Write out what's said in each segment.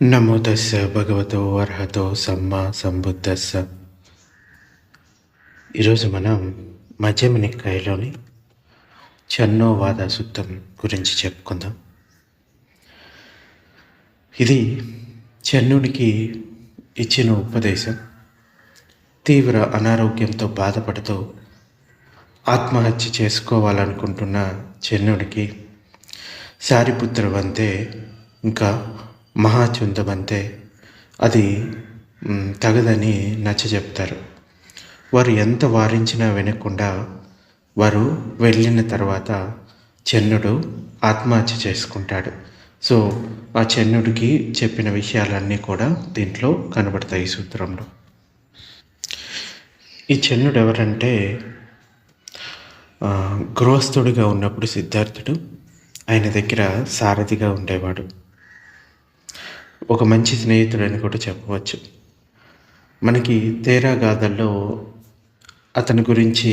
నమో భగవతో అర్హతో సమ్మ సంబుద్ధస్స ఈరోజు మనం మధ్యమ నిక్కాయలోని చన్నోవాద సుత్తం గురించి చెప్పుకుందాం. ఇది చన్నునికి ఇచ్చిన ఉపదేశం. తీవ్ర అనారోగ్యంతో బాధపడుతూ ఆత్మహత్య చేసుకోవాలనుకుంటున్న చెన్నుడికి సారిపుత్ర వంతే ఇంకా మహాచుందమంతే అది తగదని నచ్చ చెప్తారు వారు ఎంత వారించినా వినకుండా వారు వెళ్ళిన తర్వాత చెన్నుడు ఆత్మహత్య చేసుకుంటాడు. సో ఆ చెన్నుడికి చెప్పిన విషయాలన్నీ కూడా దీంట్లో కనబడతాయి ఈ సూత్రంలో. ఈ చెన్నుడు ఎవరంటే గృహస్థుడిగా ఉన్నప్పుడు సిద్ధార్థుడు ఆయన దగ్గర సారథిగా ఉండేవాడు. ఒక మంచి స్నేహితుడని కూడా చెప్పవచ్చు. మనకి తేరా గాథల్లో అతని గురించి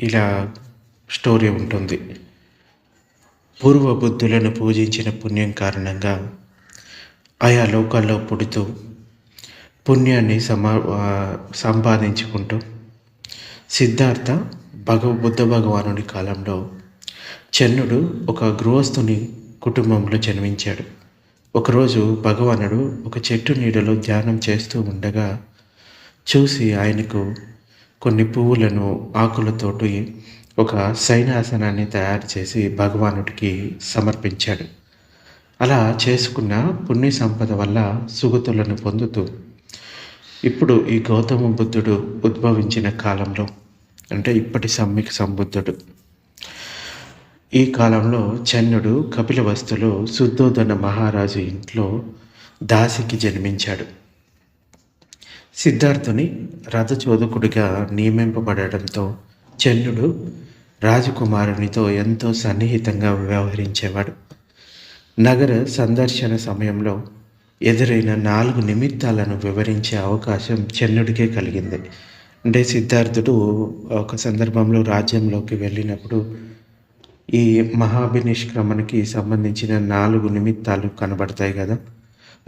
ఇలా స్టోరీ ఉంటుంది. పూర్వ బుద్ధులను పూజించిన పుణ్యం కారణంగా ఆయా లోకాల్లో పుడుతూ పుణ్యాన్ని సమా సంపాదించుకుంటూ సిద్ధార్థ భగవ బుద్ధ భగవానుడి కాలంలో చన్నుడు ఒక గృహస్థుని కుటుంబంలో జన్మించాడు. ఒకరోజు భగవానుడు ఒక చెట్టు నీడలో ధ్యానం చేస్తూ ఉండగా చూసి ఆయనకు కొన్ని పువ్వులను ఆకులతోటి ఒక సైనాసనాన్ని తయారు చేసి భగవానుడికి సమర్పించాడు. అలా చేసుకున్న పుణ్య సంపద వల్ల సుగతులను పొందుతూ ఇప్పుడు ఈ గౌతమ బుద్ధుడు ఉద్భవించిన కాలంలో అంటే ఇప్పటి సమ్మిక సంబుద్ధుడు. ఈ కాలంలో చన్నుడు కపిలవస్తులో శుద్ధోదన మహారాజు ఇంట్లో దాసికి జన్మించాడు. సిద్ధార్థుని రథచోదకుడిగా నియమింపబడడంతో చన్నుడు రాజకుమారునితో ఎంతో సన్నిహితంగా వ్యవహరించేవాడు. నగర సందర్శన సమయంలో ఎదురైన నాలుగు నిమిత్తాలను వివరించే అవకాశం చెన్నుడికే కలిగింది. అంటే సిద్ధార్థుడు ఒక సందర్భంలో రాజ్యంలోకి వెళ్ళినప్పుడు ఈ మహాభినిష్క్రమణకి సంబంధించిన నాలుగు నిమిత్తాలు కనబడతాయి కదా.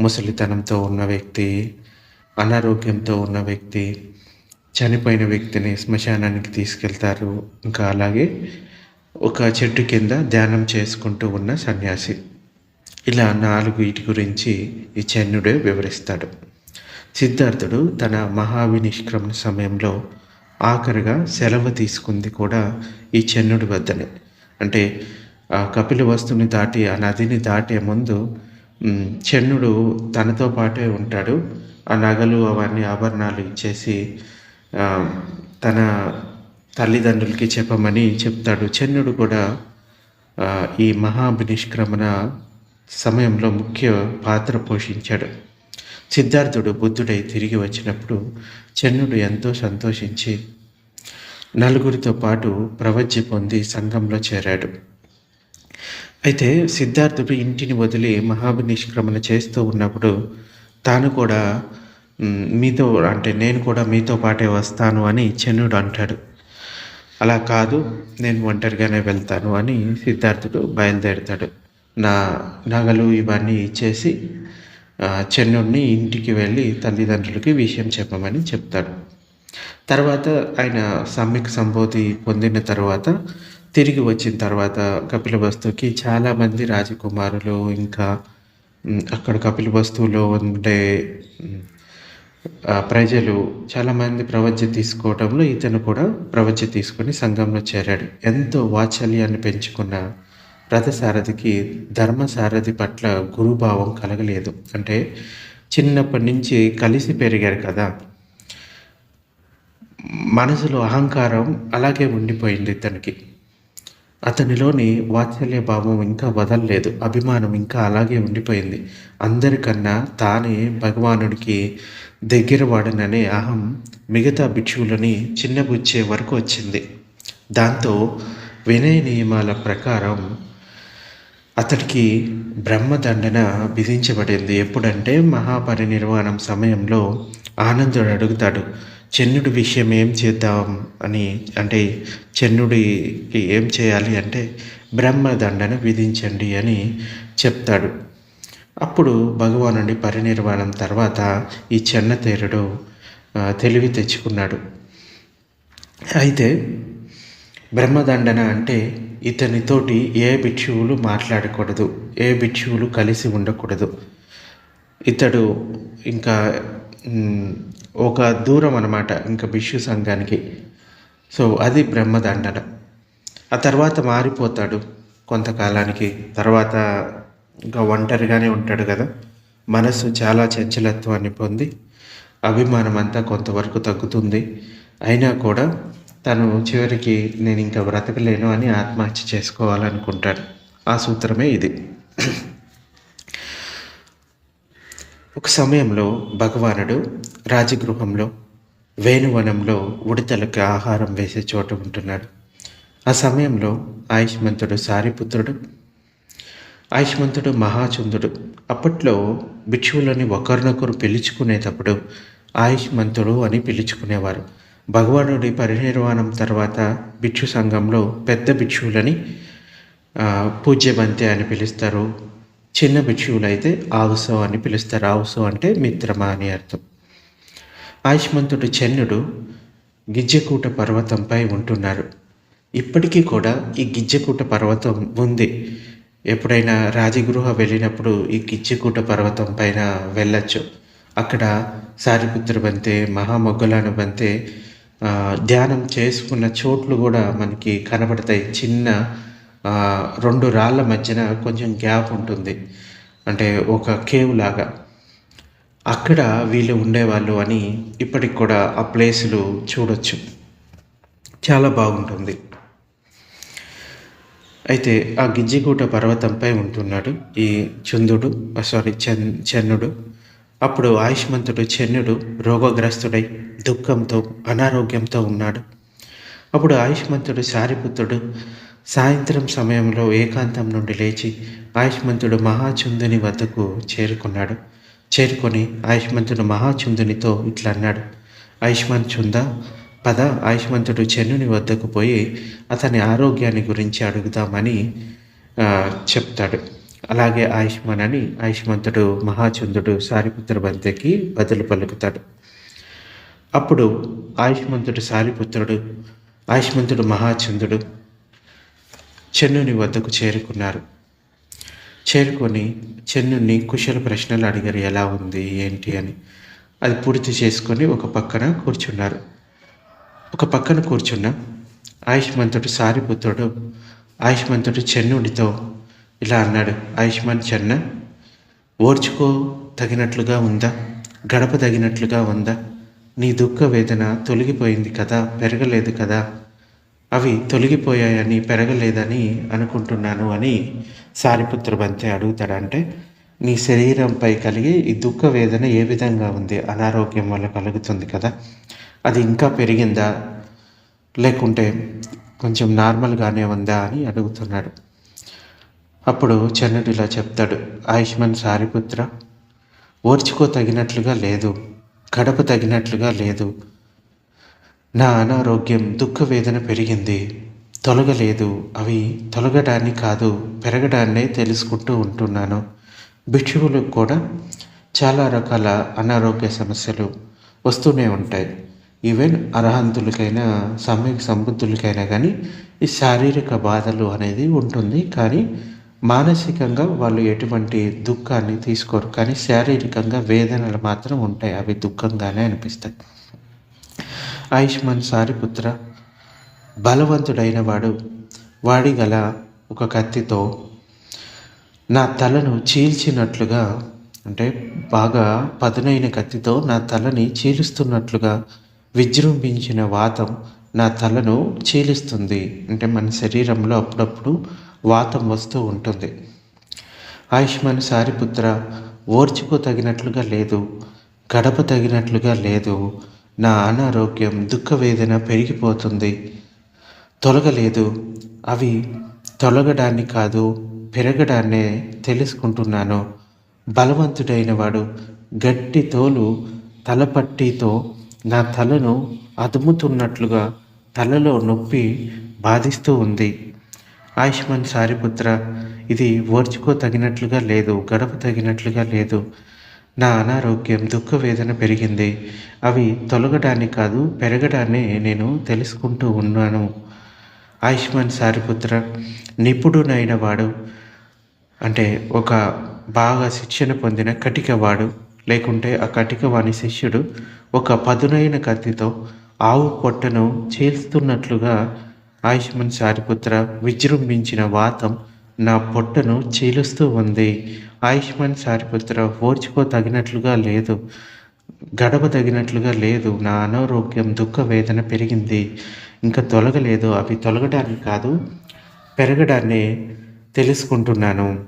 ముసలితనంతో ఉన్న వ్యక్తి అనారోగ్యంతో ఉన్న వ్యక్తి చనిపోయిన వ్యక్తిని శ్మశానానికి తీసుకెళ్తారు. ఇంకా అలాగే ఒక చెట్టు కింద ధ్యానం చేసుకుంటూ ఉన్న సన్యాసి. ఇలా నాలుగు వీటి గురించి ఈ చన్నుడే వివరిస్తాడు. సిద్ధార్థుడు తన మహావినిష్క్రమణ సమయంలో ఆఖరిగా సెలవు తీసుకుంది కూడా ఈ చన్నుడి వద్దనే. అంటే ఆ కపిల వస్తుని దాటి ఆ నదిని దాటే ముందు చెన్నుడు తనతో పాటే ఉంటాడు. ఆ నగలు అవన్నీ ఆభరణాలు ఇచ్చేసి తన తల్లిదండ్రులకి చెప్పమని చెప్తాడు. చెన్నుడు కూడా ఈ మహాభినిష్క్రమణ సమయంలో ముఖ్య పాత్ర పోషించాడు. సిద్ధార్థుడు బుద్ధుడై తిరిగి వచ్చినప్పుడు చెన్నుడు ఎంతో సంతోషించి నలుగురితో పాటు ప్రవజ్య పొంది సంఘంలో చేరాడు. అయితే సిద్ధార్థుడు ఇంటిని వదిలి మహాభినిష్క్రమణ చేస్తూ ఉన్నప్పుడు తాను కూడా మీతో అంటే నేను కూడా మీతో పాటే వస్తాను అని చెన్నుడు అంటాడు. అలా కాదు నేను ఒంటరిగానే వెళ్తాను అని సిద్ధార్థుడు బయలుదేరుతాడు. నా నగలు ఇవన్నీ ఇచ్చేసి చెన్నుడిని ఇంటికి వెళ్ళి తల్లిదండ్రులకి విషయం చెప్పమని చెప్తాడు. తర్వాత ఆయన సమ్మిక సంబోధి పొందిన తర్వాత తిరిగి వచ్చిన తర్వాత కపిలవస్తుకి చాలామంది రాజకుమారులు ఇంకా అక్కడ కపిలవస్తువులో ఉండే ప్రజలు చాలామంది ప్రవజ్య తీసుకోవడంలో ఇతను కూడా ప్రవజ్య తీసుకొని సంఘంలో చేరాడు. ఎంతో వాత్సల్యాన్ని పెంచుకున్న రథసారథికి ధర్మసారథి పట్ల గురుభావం కలగలేదు. అంటే చిన్నప్పటి నుంచి కలిసి పెరిగారు కదా. మనసులో అహంకారం అలాగే ఉండిపోయింది ఇతనికి. అతనిలోని వాత్సల్య భావం ఇంకా వదలలేదు. అభిమానం ఇంకా అలాగే ఉండిపోయింది. అందరికన్నా తానే భగవానుడికి దగ్గరవాడననే అహం మిగతా భిక్షువులని చిన్నబుచ్చే వరకు వచ్చింది. దాంతో వినయ నియమాల ప్రకారం అతడికి బ్రహ్మదండన విధించబడింది. ఎప్పుడంటే మహాపరినిర్వాణం సమయంలో ఆనందుడు అడుగుతాడు చెన్నుడి విషయం ఏం చేద్దాం అని అంటే చెన్నుడికి ఏం చేయాలి అంటే బ్రహ్మదండన విధించండి అని చెప్తాడు. అప్పుడు భగవానుడి పరినిర్వాణం తర్వాత ఈ చెన్నతేరుడు తెలివి తెచ్చుకున్నాడు. అయితే బ్రహ్మదండన అంటే ఇతనితోటి ఏ భిక్షువులు మాట్లాడకూడదు ఏ భిక్షువులు కలిసి ఉండకూడదు. ఇతడు ఇంకా ఒక దూరం అనమాట ఇంకా భిక్షు సంఘానికి. సో అది బ్రహ్మదండన. ఆ తర్వాత మారిపోతాడు కొంతకాలానికి. తర్వాత ఇంకా ఒంటరిగానే ఉంటాడు కదా. మనసు చాలా చంచలత్వాన్ని పొంది అభిమానం అంతా కొంతవరకు తగ్గుతుంది. అయినా కూడా తను చివరికి నేను ఇంకా బ్రతకలేను అని ఆత్మహత్య చేసుకోవాలనుకుంటాడు. ఆ సూత్రమే ఇది. ఒక సమయంలో భగవానుడు రాజగృహంలో వేణువనంలో ఉడతలకు ఆహారం వేసే చోట ఉంటున్నాడు. ఆ సమయంలో ఆయుష్మంతుడు సారిపుత్రుడు ఆయుష్మంతుడు మహాచంద్రుడు అప్పట్లో భిక్షువులని ఒకరినొకరు పిలుచుకునేటప్పుడు ఆయుష్మంతుడు అని పిలుచుకునేవారు. భగవానుడి పరినిర్వాణం తర్వాత భిక్షు సంఘంలో పెద్ద భిక్షువులని పూజ్యబంతి అని పిలుస్తారు. చిన్న భిక్షువులు అయితే ఆవుసో అని పిలుస్తారు. ఆవుసో అంటే మిత్రమా అని అర్థం. ఆయుష్మంతుడు చెన్నుడు గిజ్జకూట పర్వతంపై ఉంటున్నారు. ఇప్పటికీ కూడా ఈ గిజ్జకూట పర్వతం ఉంది. ఎప్పుడైనా రాజగృహ వెళ్ళినప్పుడు ఈ గిజ్జకూట పర్వతం పైన వెళ్ళచ్చు. అక్కడ సారిపుత్ర బంతే మహామొగ్గలాను బంతే ధ్యానం చేసుకున్న చోట్లు కూడా మనకి కనబడతాయి. చిన్న రెండు రాళ్ళ మధ్యన కొంచెం గ్యాప్ ఉంటుంది. అంటే ఒక కేవ్ లాగా. అక్కడ వీళ్ళు ఉండేవాళ్ళు అని ఇప్పటికి కూడా ఆ ప్లేసులు చూడొచ్చు. చాలా బాగుంటుంది. అయితే ఆ గిజ్జిగూట పర్వతంపై ఉంటున్నాడు ఈ చందుడు సారీ చెన్ చెన్నుడు. అప్పుడు ఆయుష్మంతుడు చెన్నుడు రోగగ్రస్తుడై దుఃఖంతో అనారోగ్యంతో ఉన్నాడు. అప్పుడు ఆయుష్మంతుడు సారిపుత్రుడు సాయంత్రం సమయంలో ఏకాంతం నుండి లేచి ఆయుష్మంతుడు మహాచుందుని వద్దకు చేరుకున్నాడు. చేరుకొని ఆయుష్మంతుడు మహాచుందునితో ఇట్లా అన్నాడు. ఆయుష్మాన్ చుంద పద ఆయుష్మంతుడు చెన్నుని వద్దకు పోయి అతని ఆరోగ్యాన్ని గురించి అడుగుదామని చెప్తాడు. అలాగే ఆయుష్మాన్ అని ఆయుష్మంతుడు మహాచంద్రుడు సారిపుత్ర బంతికి బదులు పలుకుతాడు. అప్పుడు ఆయుష్మంతుడు సారిపుత్రుడు ఆయుష్మంతుడు మహాచంద్రుడు చెన్నుని వద్దకు చేరుకున్నారు. చేరుకొని చెన్నుని కుశల ప్రశ్నలు అడిగారు ఎలా ఉంది? ఏంటి? అని. అది పూర్తి చేసుకొని ఒక పక్కన కూర్చున్నారు. ఒక పక్కన కూర్చున్న ఆయుష్మంతుడు సారిపుత్రుడు ఆయుష్మంతుడు చెన్నుడితో ఇలా అన్నాడు ఆయుష్మాన్ చెన్న ఓర్చుకో తగినట్లుగా ఉందా? గడప తగినట్లుగా ఉందా? నీ దుఃఖ వేదన తొలగిపోయింది కదా పెరగలేదు కదా? అవి తొలగిపోయాయని పెరగలేదని అనుకుంటున్నాను అని సారిపుత్ర బంతే అడుగుతాడంటే నీ శరీరంపై కలిగి ఈ దుఃఖ వేదన ఏ విధంగా ఉంది? అనారోగ్యం వల్ల కలుగుతుంది కదా. అది ఇంకా పెరిగిందా? లేకుంటే కొంచెం నార్మల్గానే ఉందా అని అడుగుతున్నాడు. అప్పుడు చెన్నుడు ఇలా చెప్తాడు ఆయుష్మాన్ సారిపుత్ర ఓర్చుకో తగినట్లుగా లేదు గడప తగినట్లుగా లేదు నా అనారోగ్యం దుఃఖ వేదన పెరిగింది. తొలగలేదు. అవి తొలగడాన్ని కాదు పెరగడాన్నే తెలుసుకుంటూ ఉంటున్నాను. భిక్షువులకు కూడా చాలా రకాల అనారోగ్య సమస్యలు వస్తూనే ఉంటాయి. ఈవెన్ అర్హంతులకైనా సమ్యక్ సంబుద్ధులకైనా కానీ ఈ శారీరక బాధలు అనేది ఉంటుంది. కానీ మానసికంగా వాళ్ళు ఎటువంటి దుఃఖాన్ని తీసుకోరు. కానీ శారీరకంగా వేదనలు మాత్రం ఉంటాయి. అవి దుఃఖంగానే అనిపిస్తాయి. ఆయుష్మాన్ సారిపుత్ర బలవంతుడైన వాడు. వాడి గల ఒక కత్తితో నా తలను చీల్చినట్లుగా అంటే బాగా పదునైన కత్తితో నా తలని చీలుస్తున్నట్లుగా విజృంభించిన వాతం నా తలను చీలుస్తుంది. అంటే మన శరీరంలో అప్పుడప్పుడు వాతం వస్తూ ఉంటుంది. ఆయుష్మాన్ సారిపుత్ర ఓర్చుకో తగినట్లుగా లేదు గడప తగినట్లుగా లేదు నా అనారోగ్యం దుఃఖ వేదన పెరిగిపోతుంది. తొలగలేదు. అవి తొలగడాన్ని కాదు పెరగడాన్నే తెలుసుకుంటున్నాను. బలవంతుడైన వాడు గట్టి తోలు తలపట్టితో నా తలను అదుముతున్నట్లుగా తలలో నొప్పి బాధిస్తూ ఉంది. ఆయుష్మాన్ సారిపుత్ర ఇది ఓర్చుకో తగినట్లుగా లేదు గడప తగినట్లుగా లేదు. నా అనారోగ్యం దుఃఖ వేదన పెరిగింది. అవి తొలగడాన్ని కాదు పెరగడాన్ని నేను తెలుసుకుంటూ ఉన్నాను. ఆయుష్మాన్ సారిపుత్ర నిపుణుడైన వాడు. అంటే ఒక బాగా శిక్షణ పొందిన కటికవాడు. లేకుంటే ఆ కటికవాణి శిష్యుడు ఒక పదునైన కత్తితో ఆవు పొట్టను చీల్స్తున్నట్లుగా ఆయుష్మాన్ సారిపుత్ర విజృంభించిన వాతం నా పొట్టను చీలుస్తూ ఉంది. ఆయుష్మాన్ సారిపుత్ర ఓర్చుకో తగినట్లుగా లేదు. గడప తగినట్లుగా లేదు. నా అనారోగ్యం దుఃఖ వేదన పెరిగింది. ఇంకా తొలగలేదు. అవి తొలగడానికి కాదు పెరగడాన్ని తెలుసుకుంటున్నాను.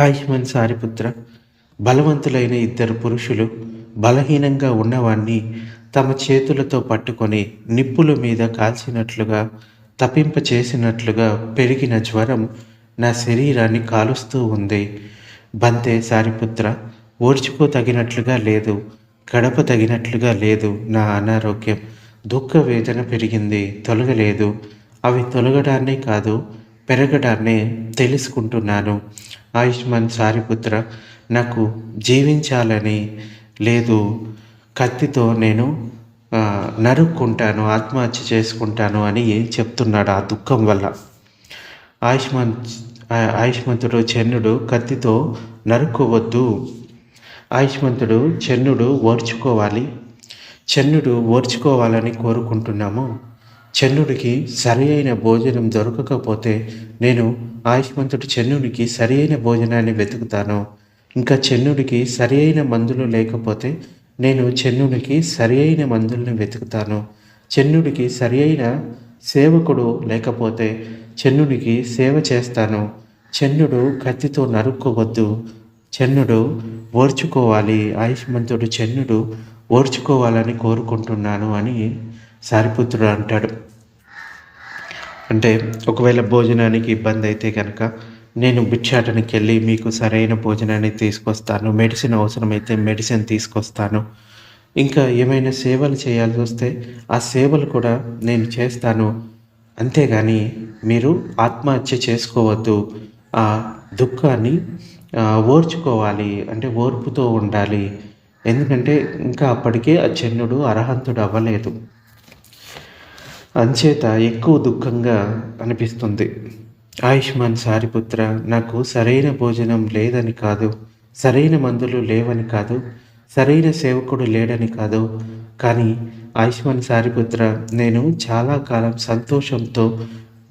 ఆయుష్మాన్ సారిపుత్ర బలవంతులైన ఇద్దరు పురుషులు బలహీనంగా ఉన్నవాణ్ణి తమ చేతులతో పట్టుకొని నిప్పుల మీద కాల్చినట్లుగా తప్పింప చేసినట్లుగా పెరిగిన జ్వరం నా శరీరాన్ని కాలుస్తూ ఉంది. బంతే సారిపుత్ర ఓర్చుకో తగినట్లుగా లేదు గడప తగినట్లుగా లేదు నా అనారోగ్యం. దుఃఖ వేదన పెరిగింది తొలగలేదు. అవి తొలగడాన్నే కాదు పెరగడాన్నే తెలుసుకుంటున్నాను. ఆయుష్మాన్ సారిపుత్ర నాకు జీవించాలని లేదు. కత్తితో నేను నరుక్కుంటాను ఆత్మహత్య చేసుకుంటాను అని చెప్తున్నాడు ఆ దుఃఖం వల్ల? ఆయుష్మాన్ ఆయుష్మంతుడు చెన్నుడు కత్తితో నరుక్కోవద్దు. ఆయుష్మంతుడు చెన్నుడు ఓర్చుకోవాలి. చెన్నుడు ఓర్చుకోవాలని కోరుకుంటున్నాము. చెన్నుడికి సరి అయిన భోజనం దొరకకపోతే నేను ఆయుష్మంతుడు చెన్నుడికి సరి అయిన భోజనాన్ని వెతుకుతాను. ఇంకా చెన్నుడికి సరి అయిన మందులు లేకపోతే నేను చెన్నుడికి సరి అయిన మందుల్ని వెతుకుతాను. చెన్నుడికి సరి అయిన సేవకుడు లేకపోతే చెన్నుడికి సేవ చేస్తాను. చెన్నుడు కత్తితో నరుక్కోవద్దు. చెన్నుడు ఓర్చుకోవాలి. ఆయుష్మంతుడు చెన్నుడు ఓర్చుకోవాలని కోరుకుంటున్నాను అని సారిపుత్రుడు అంటాడు. అంటే ఒకవేళ భోజనానికి ఇబ్బంది అయితే కనుక నేను భిక్షాటనకి వెళ్ళి మీకు సరైన భోజనాన్ని తీసుకొస్తాను. మెడిసిన్ అవసరమైతే మెడిసిన్ తీసుకొస్తాను. ఇంకా ఏమైనా సేవలు చేయాల్సి వస్తే ఆ సేవలు కూడా నేను చేస్తాను. అంతేగాని మీరు ఆత్మహత్య చేసుకోవద్దు. ఆ దుఃఖాన్ని ఓర్చుకోవాలి అంటే ఓర్పుతో ఉండాలి. ఎందుకంటే ఇంకా అప్పటికే ఆ చెన్నుడు అర్హంతుడు అవ్వలేదు. అంచేత ఎక్కువ దుఃఖంగా అనిపిస్తుంది. ఆయుష్మాన్ సారిపుత్ర నాకు సరైన భోజనం లేదని కాదు. సరైన మందులు లేవని కాదు. సరైన సేవకుడు లేడని కాదు. కానీ ఆయుష్మాన్ సారిపుత్ర నేను చాలా కాలం సంతోషంతో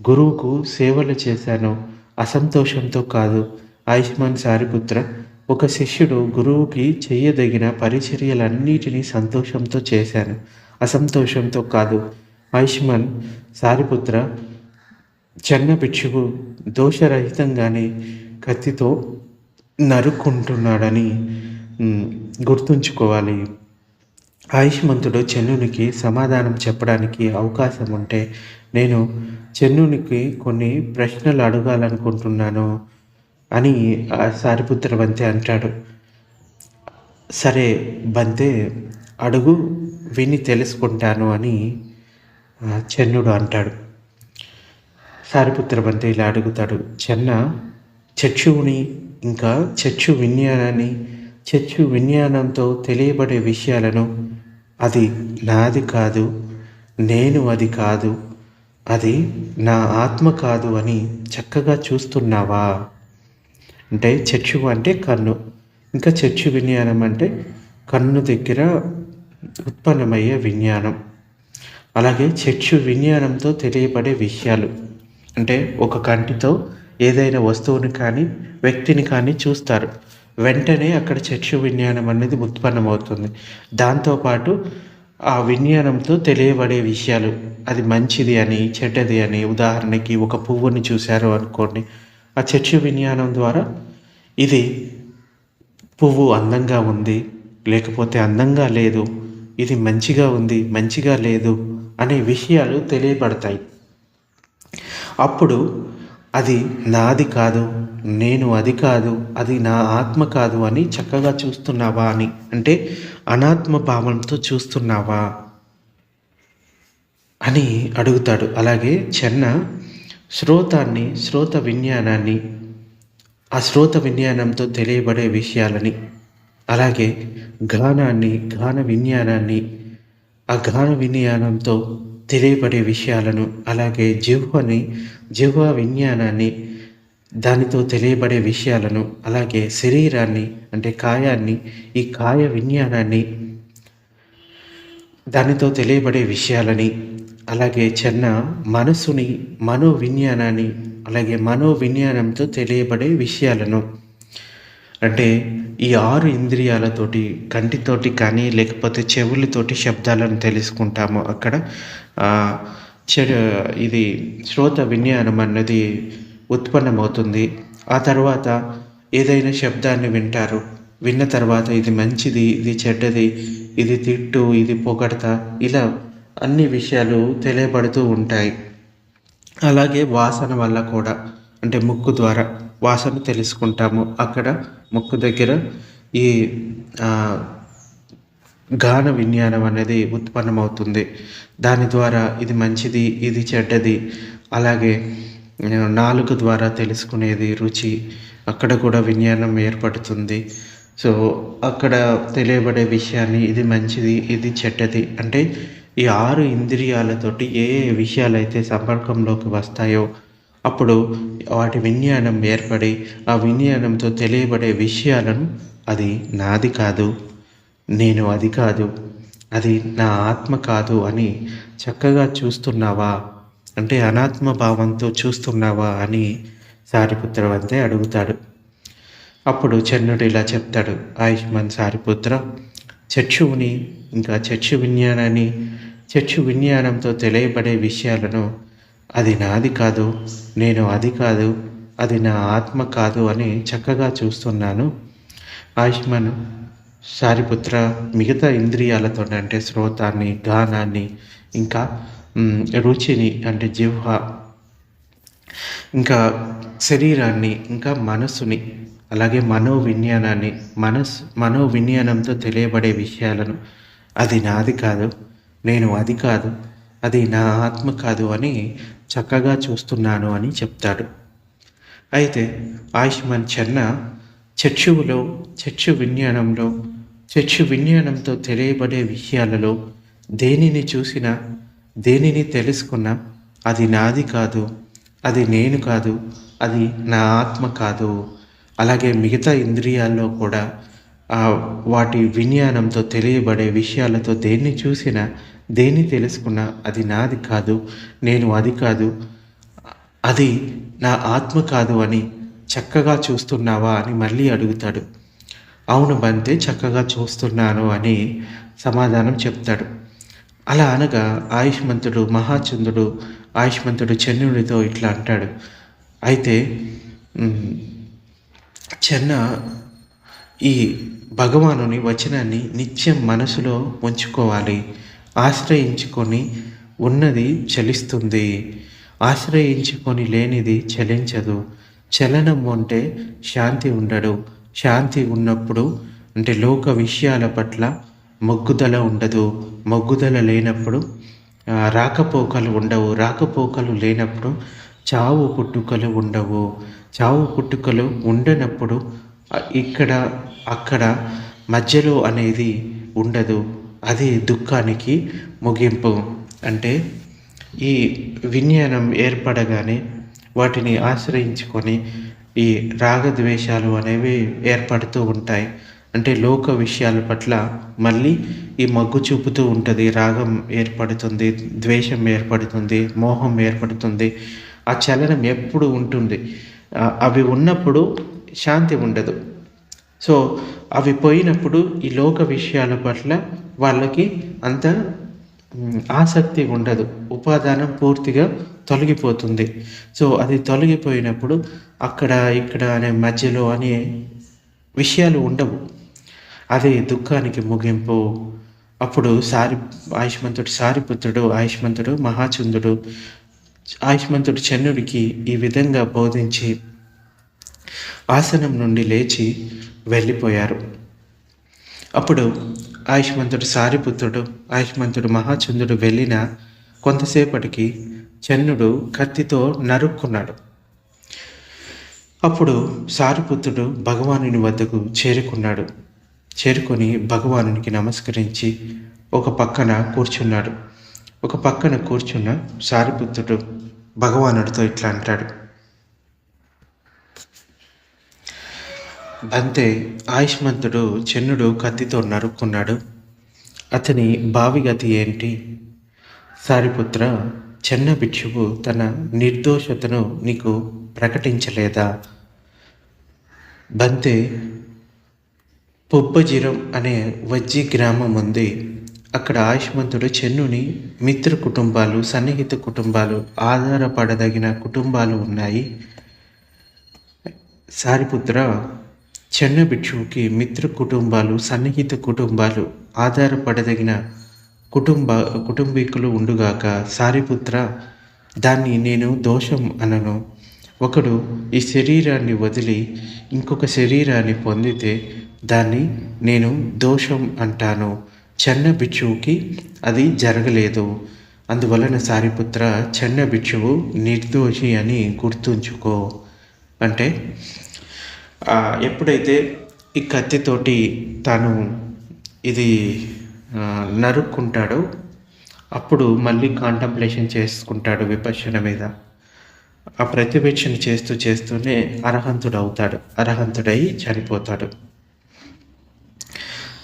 గురువుకు సేవలు చేశాను. అసంతోషంతో కాదు. ఆయుష్మాన్ సారిపుత్ర ఒక శిష్యుడు గురువుకి చేయదగిన పరిచర్యలన్నిటినీ సంతోషంతో చేశాను. అసంతోషంతో కాదు. ఆయుష్మాన్ సారిపుత్ర చెన్న భిక్షువు దోషరహితంగానే కత్తితో నరుక్కుంటున్నాడని గుర్తుంచుకోవాలి. ఆయుష్మంతుడు చెన్నునికి సమాధానం చెప్పడానికి అవకాశం ఉంటే నేను చెన్నునికి కొన్ని ప్రశ్నలు అడగాలనుకుంటున్నాను అని సారిపుత్ర బంతి అంటాడు. సరే బంతే అడుగు విని తెలుసుకుంటాను అని చెన్నుడు అంటాడు. సారిపుత్ర బంతి ఇలా అడుగుతాడు. చెన్న చక్షువుని ఇంకా చచ్చు విజ్ఞానాన్ని చచ్చు విజ్ఞానంతో తెలియబడే విషయాలను అది నాది కాదు నేను అది కాదు అది నా ఆత్మ కాదు అని చక్కగా చూస్తున్నావా? అంటే చచ్చు అంటే కన్ను. ఇంకా చచ్చు విజ్ఞానం అంటే కన్ను దగ్గర ఉత్పన్నమయ్యే విజ్ఞానం. అలాగే చచ్చు విజ్ఞానంతో తెలియబడే విషయాలు. అంటే ఒక కంటితో ఏదైనా వస్తువుని కానీ వ్యక్తిని కానీ చూస్తారు. వెంటనే అక్కడ చక్షు విజ్ఞానం అనేది ఉత్పన్నమవుతుంది. దాంతోపాటు ఆ విజ్ఞానంతో తెలియబడే విషయాలు. అది మంచిది అని చెడ్డది అని ఉదాహరణకి ఒక పువ్వుని చూశారు అనుకోండి. ఆ చర్చి విజ్ఞానం ద్వారా ఇది పువ్వు అందంగా ఉంది లేకపోతే అందంగా లేదు ఇది మంచిగా ఉంది మంచిగా లేదు అనే విషయాలు తెలియబడతాయి. అప్పుడు అది నాది కాదు నేను అది కాదు అది నా ఆత్మ కాదు అని చక్కగా చూస్తున్నావా అని. అంటే అనాత్మ భావంతో చూస్తున్నావా అని అడుగుతాడు. అలాగే చెన్న శ్రోతాన్ని శ్రోత విజ్ఞానాన్ని ఆ శ్రోత విజ్ఞానంతో తెలియబడే విషయాలని అలాగే గానాన్ని గాన విజ్ఞానాన్ని ఆ గాన విజ్ఞానంతో తెలియబడే విషయాలను అలాగే జిహ్వని జిహ్వ విజ్ఞానాన్ని దానితో తెలియబడే విషయాలను అలాగే శరీరాన్ని అంటే కాయాన్ని ఈ కాయ విజ్ఞానాన్ని దానితో తెలియబడే విషయాలని అలాగే చిన్న మనసుని మనో విజ్ఞానాన్ని అలాగే మనో విజ్ఞానంతో తెలియబడే విషయాలను. అంటే ఈ ఆరు ఇంద్రియాలతోటి కంటితోటి కానీ లేకపోతే చెవులతోటి శబ్దాలను తెలుసుకుంటాము అక్కడ. చెడు ఇది శ్రోత విజ్ఞానం అన్నది ఉత్పన్నమవుతుంది. ఆ తర్వాత ఏదైనా శబ్దాన్ని వింటారు. విన్న తర్వాత ఇది మంచిది ఇది చెడ్డది ఇది తిట్టు ఇది పొగడత ఇలా అన్ని విషయాలు తెలియబడుతూ ఉంటాయి. అలాగే వాసన వల్ల కూడా అంటే ముక్కు ద్వారా వాసన తెలుసుకుంటాము. అక్కడ ముక్కు దగ్గర ఈ గాన విజ్ఞానం అనేది ఉత్పన్నమవుతుంది. దాని ద్వారా ఇది మంచిది ఇది చెడ్డది. అలాగే నాలుగు ద్వారా తెలుసుకునేది రుచి అక్కడ కూడా విజ్ఞానం ఏర్పడుతుంది. సో అక్కడ తెలియబడే విషయాన్ని ఇది మంచిది ఇది చెడ్డది అంటే ఈ ఆరు ఇంద్రియాలతోటి ఏ ఏ విషయాలు అయితే సంపర్కంలోకి వస్తాయో అప్పుడు వాటి విజ్ఞానం ఏర్పడి ఆ విజ్ఞానంతో తెలియబడే విషయాలను అది నాది కాదు నేను అది కాదు అది నా ఆత్మ కాదు అని చక్కగా చూస్తున్నావా? అంటే అనాత్మ భావంతో చూస్తున్నావా అని సారిపుత్రవంతే అడుగుతాడు. అప్పుడు చన్నుడు ఇలా చెప్తాడు. ఆయుష్మాన్ సారిపుత్ర చక్షువుని ఇంకా చక్షు విజ్ఞానాన్ని చక్షు విజ్ఞానంతో తెలియబడే విషయాలను అది నాది కాదు నేను అది కాదు అది నా ఆత్మ కాదు అని చక్కగా చూస్తున్నాను. ఆయుష్మాన్ సారిపుత్ర మిగతా ఇంద్రియాలతో అంటే శ్రోతాన్ని గానాన్ని ఇంకా రుచిని అంటే జిహ్వ ఇంకా శరీరాన్ని ఇంకా మనసుని అలాగే మనో విజ్ఞానాన్ని మనస్ మనో విజ్ఞానంతో తెలియబడే విషయాలను అది నాది కాదు నేను అది కాదు అది నా ఆత్మ కాదు అని చక్కగా చూస్తున్నాను అని చెప్తాడు. అయితే ఆయుష్మాన్ చెన్న చక్షువులో చక్షు విజ్ఞానంలో చక్షు విజ్ఞానంతో తెలియబడే విషయాలలో దేనిని చూసినా దేనిని తెలుసుకున్నా అది నాది కాదు అది నేను కాదు అది నా ఆత్మ కాదు. అలాగే మిగతా ఇంద్రియాల్లో కూడా వాటి విజ్ఞానంతో తెలియబడే విషయాలతో దేన్ని చూసినా దేన్ని తెలుసుకున్నా అది నాది కాదు నేను అది కాదు అది నా ఆత్మ కాదు అని చక్కగా చూస్తున్నావా అని మళ్ళీ అడుగుతాడు. అవును బంతే చక్కగా చూస్తున్నాను అని సమాధానం చెప్తాడు. అలా అనగా ఆయుష్మంతుడు మహాచంద్రుడు ఆయుష్మంతుడు చంద్రుడితో ఇట్లా అంటాడు. అయితే చెన్న ఈ భగవానుని వచనాన్ని నిత్యం మనసులో ఉంచుకోవాలి. ఆశ్రయించుకొని ఉన్నది చలిస్తుంది. ఆశ్రయించుకొని లేనిది చలించదు. చలనం ఉంటే శాంతి ఉండడు. శాంతి ఉన్నప్పుడు అంటే లోక విషయాల పట్ల మొగ్గుదల ఉండదు. మొగ్గుదల లేనప్పుడు రాకపోకలు ఉండవు. రాకపోకలు లేనప్పుడు చావు పుట్టుకలు ఉండవు. చావు పుట్టుకలు ఉండనప్పుడు ఇక్కడ అక్కడ మధ్యలో అనేది ఉండదు. అది దుఃఖానికి ముగింపు. అంటే ఈ విజ్ఞానం ఏర్పడగానే వాటిని ఆశ్రయించుకొని ఈ రాగద్వేషాలు అనేవి ఏర్పడుతూ ఉంటాయి. అంటే లోక విషయాల పట్ల మళ్ళీ ఈ మగ్గు చూపుతూ ఉంటుంది రాగం ఏర్పడుతుంది ద్వేషం ఏర్పడుతుంది మోహం ఏర్పడుతుంది ఆ చలనం ఎప్పుడు ఉంటుంది? అవి ఉన్నప్పుడు శాంతి ఉండదు. సో అవి పోయినప్పుడు ఈ లోక విషయాల పట్ల వాళ్ళకి అంత ఆసక్తి ఉండదు. ఉపాదానం పూర్తిగా తొలగిపోతుంది. సో అది తొలగిపోయినప్పుడు అక్కడ ఇక్కడ అనే మధ్యలో అనే విషయాలు ఉండవు. అదే దుఃఖానికి ముగింపు. అప్పుడు సారి ఆయుష్మంతుడు సారిపుత్రుడు ఆయుష్మంతుడు మహాచంద్రుడు ఆయుష్మంతుడు చన్నుడికి ఈ విధంగా బోధించి ఆసనం నుండి లేచి వెళ్ళిపోయారు. అప్పుడు ఆయుష్మంతుడు సారిపుత్రుడు ఆయుష్మంతుడు మహాచంద్రుడు వెళ్ళిన కొంతసేపటికి చన్నుడు కత్తితో నరుక్కున్నాడు. అప్పుడు సారిపుత్రుడు భగవానుని వద్దకు చేరుకున్నాడు. చేరుకొని భగవానునికి నమస్కరించి ఒక పక్కన కూర్చున్నాడు. ఒక పక్కన కూర్చున్న సారిపుత్రుడు భగవానుడితో ఇట్లా అంటాడు. అంతే ఆయుష్మంతుడు చెన్నుడు కత్తితో నరుక్కున్నాడు. అతని భావిగతి ఏంటి? సారిపుత్ర చెన్న భిక్షువు తన నిర్దోషతను నీకు ప్రకటించలేదా? బంతే పుబ్బజిరం అనే వజ్జి గ్రామం ఉంది. అక్కడ ఆయుష్మంతుడు చెన్నుని మిత్ర కుటుంబాలు సన్నిహిత కుటుంబాలు ఆధారపడదగిన కుటుంబాలు ఉన్నాయి. సారిపుత్ర చెన్న భిక్షువుకి మిత్ర కుటుంబాలు సన్నిహిత కుటుంబాలు ఆధారపడదగిన కుటుంబ కుటుంబీకులు ఉండుగాక సారిపుత్ర దాన్ని నేను దోషం అనను. ఒకడు ఈ శరీరాన్ని వదిలి ఇంకొక శరీరాన్ని పొందితే దాన్ని నేను దోషం అంటాను. చెన్న భిక్షువుకి అది జరగలేదు. అందువలన సారిపుత్ర చెన్న భిక్షువు నిర్దోషి అని గుర్తుంచుకో. అంటే ఎప్పుడైతే ఈ కత్తితోటి తాను ఇది నరుక్కుంటాడో అప్పుడు మళ్ళీ కాంటంప్లేషన్ చేసుకుంటాడు విపక్షణ మీద. ఆ ప్రతివేక్షణ చేస్తూ చేస్తూనే అర్హంతుడు అవుతాడు అర్హంతుడై చనిపోతాడు.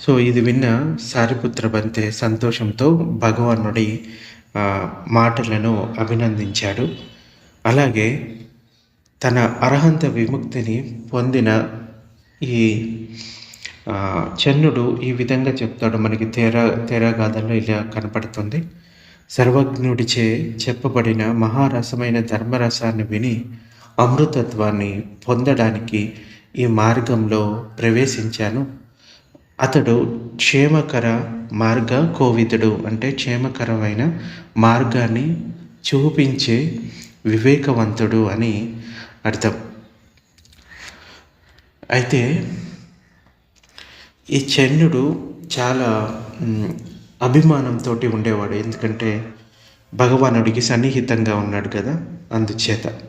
సో ఇది విన్న సారిపుత్ర బంతే సంతోషంతో భగవానుడి మాటలను అభినందించాడు. అలాగే తన అర్హంత విముక్తిని పొందిన ఈ చన్నుడు ఈ విధంగా చెప్తాడు. మనకి తేరా తేరాగాథల్లో ఇలా కనపడుతుంది. సర్వజ్ఞుడిచే చెప్పబడిన మహారసమైన ధర్మరసాన్ని విని అమృతత్వాన్ని పొందడానికి ఈ మార్గంలో ప్రవేశించాను. అతడు క్షేమకర మార్గ కోవిదుడు. అంటే క్షేమకరమైన మార్గాన్ని చూపించే వివేకవంతుడు అని అర్థం. అయితే ఈ చన్నుడు చాలా అభిమానంతో ఉండేవాడు. ఎందుకంటే భగవానుడికి సన్నిహితంగా ఉన్నాడు కదా అందుచేత.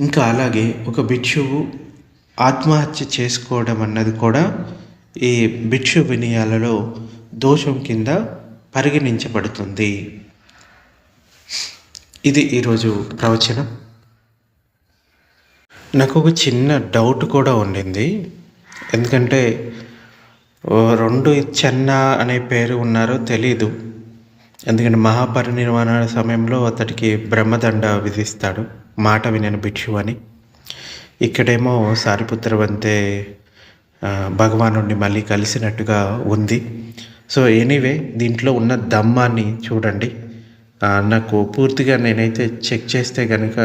ఇంకా అలాగే ఒక భిక్షువు ఆత్మహత్య చేసుకోవడం అన్నది కూడా ఈ భిక్షు వినయాలలో దోషం కింద పరిగణించబడుతుంది. ఇది ఈరోజు ప్రవచనం. నాకు ఒక చిన్న డౌట్ కూడా ఉండింది. ఎందుకంటే రెండు చెన్న అనే పేరు ఉన్నారో తెలీదు. ఎందుకంటే మహాపరినిర్వాణ సమయంలో అతడికి బ్రహ్మదండ విధిస్తాడు. మాట వినని భిక్షు అని ఇక్కడేమో సారిపుత్రవంతే భగవానుడిని మళ్ళీ కలిసినట్టుగా ఉంది. సో ఎనీవే దీంట్లో ఉన్న దమ్మాన్ని చూడండి. నాకు పూర్తిగా నేనైతే చెక్ చేస్తే కనుక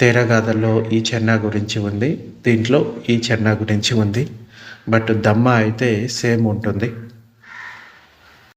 తేరగాథల్లో ఈ చెన్నా గురించి ఉంది. దీంట్లో ఈ చెన్నా గురించి ఉంది. బట్ దమ్మ అయితే సేమ్ ఉంటుంది.